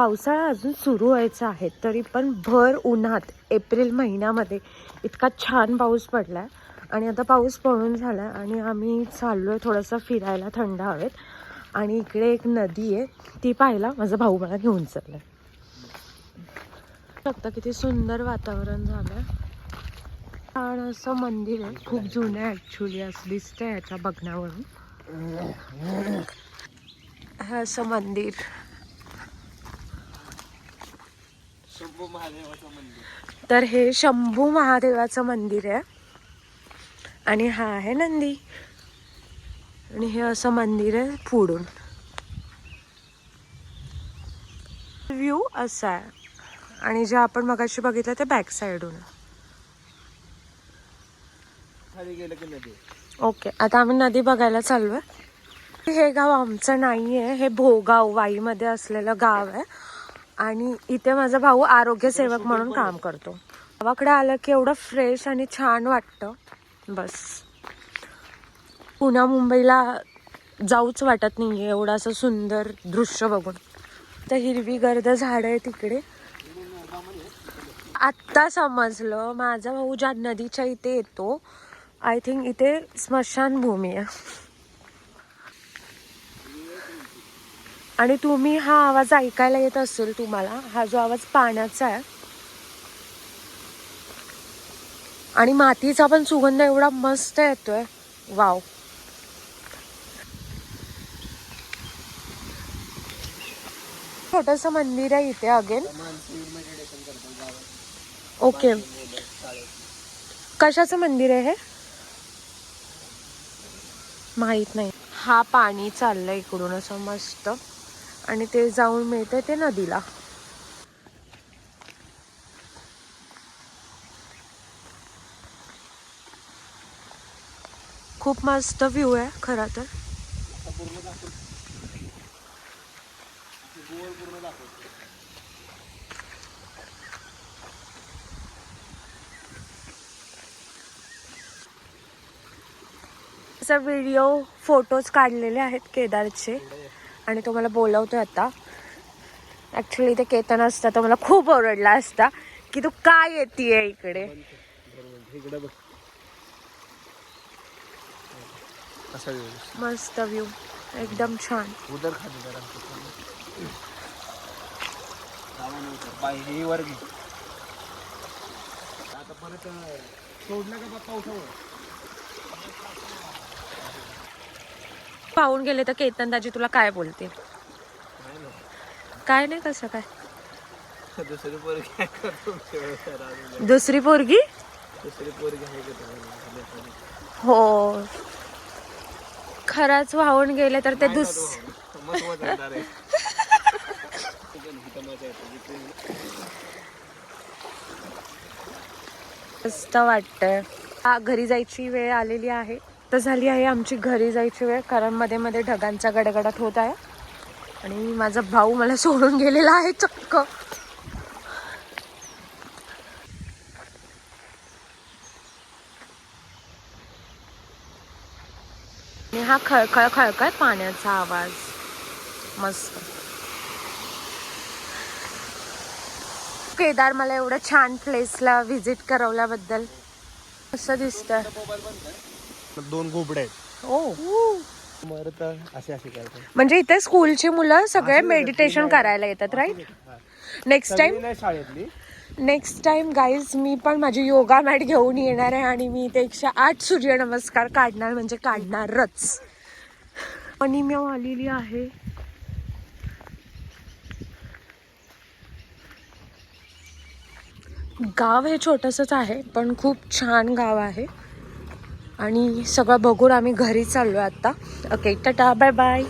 पावसाळा अजून सुरू व्हायचा आहे तरी पण भर उन्हात एप्रिल महिन्यामध्ये इतका छान पाऊस पडला आणि आता पाऊस पडून झाला आणि आम्ही चाललो आहे थोडंसं फिरायला थंड हवेत. आणि इकडे एक नदी आहे ती पाहायला माझा भाऊ मला घेऊन चाललाय. बघता किती सुंदर वातावरण झालं छान असं मंदिर आहे खूप जुनं आहे ॲक्च्युली असं दिसतंय याच्या बघण्यावरून. हे असं मंदिर. शंभू महादेवाचं मंदिर. तर हे शंभू महादेवाचं मंदिर आहे. आणि हा आहे नंदी. आणि हे असं मंदिर आहे पुढून. व्ह्यू असा आहे. आणि जे आपण मगाशी बघितलं ते बॅक साईडून ओके आता आम्ही नदी बघायला चाललो आहे हे गाव आमचं नाही आहे हे भोगाव वाईमध्ये असलेलं गाव आहे. आणि इथे माझा भाऊ आरोग्य सेवक म्हणून काम करतो. गावाकडे आलं की एवढं फ्रेश आणि छान वाटतं. बस. पुण्या मुंबईला जाऊच वाटत नाही आहे एवढं असं सुंदर दृश्य बघून. तर हिरवी गर्द झाडं आहे तिकडे आत्ता समजलं माझा भाऊ ज्या नदीच्या इथे येतो आय थिंक इथे स्मशानभूमी आहे. आणि तुम्ही हा आवाज ऐकायला येत असेल तुम्हाला हा जो आवाज पाण्याचा आहे. आणि मातीचा पण सुगंध एवढा मस्त येतोय. वाव. छोटस मंदिर आहे इथे अगेन. ओके. कशाचं मंदिर आहे हे? माहीत नाही. हा पाणी चाललंय इकडून असं मस्त. आणि ते जाऊन मिळते ते नदीला. खूप मस्त व्ह्यू आहे खरं तर. व्हिडिओ फोटोज काढलेले आहेत केदारचे. आणि तो मला बोलवतो आहे आता. ॲक्च्युली ते केतन असता तो मला खूप ओरडला असता की तू काय येते इकडे? इकडे मस्त व्ह्यू एकदम छान. उदर खाली पाहून गेले तर केतन दाजी तुला काय बोलते काय नाही कसं काय. दुसरी पोरगी काय करतो दुसरी दुसरी पोरगी हो. खरंच वाहून गेले तर ते दुस मस्त हा घरी जायची वेळ आलेली आहे. आत्ता झाली आहे आमची घरी जायची वेळ कारण मध्ये मध्ये ढगांचा गडगडाट होत आहे. आणि माझा भाऊ मला सोडून गेलेला आहे चक्क. आणि हा खळखळ खळखळ पाण्याचा आवाज. मस्त. केदार मला एवढं छान प्लेसला व्हिजिट करवल्याबद्दल. असं दिसतंय. दोन घोबडे आहेत. ओ. मरत असे असे करतात म्हणजे इथे स्कूलची मुलं सगळे मेडिटेशन करायला येतात राईट नेक्स्ट टाइम नाही शाळेतली. नेक्स्ट टाइम गाईज मी पण माझी योगा मॅट घेऊन येणार आहे आणि मी इथे एकशे आठ सूर्यनमस्कार काढणार म्हणजे काढणारच. आणि मी आलेली आहे. गाव हे छोटंसंच आहे पण खूप छान गाव आहे. आणि सगळं बघून आम्ही घरी चाललो आहे आत्ता ओके टाटा बाय बाय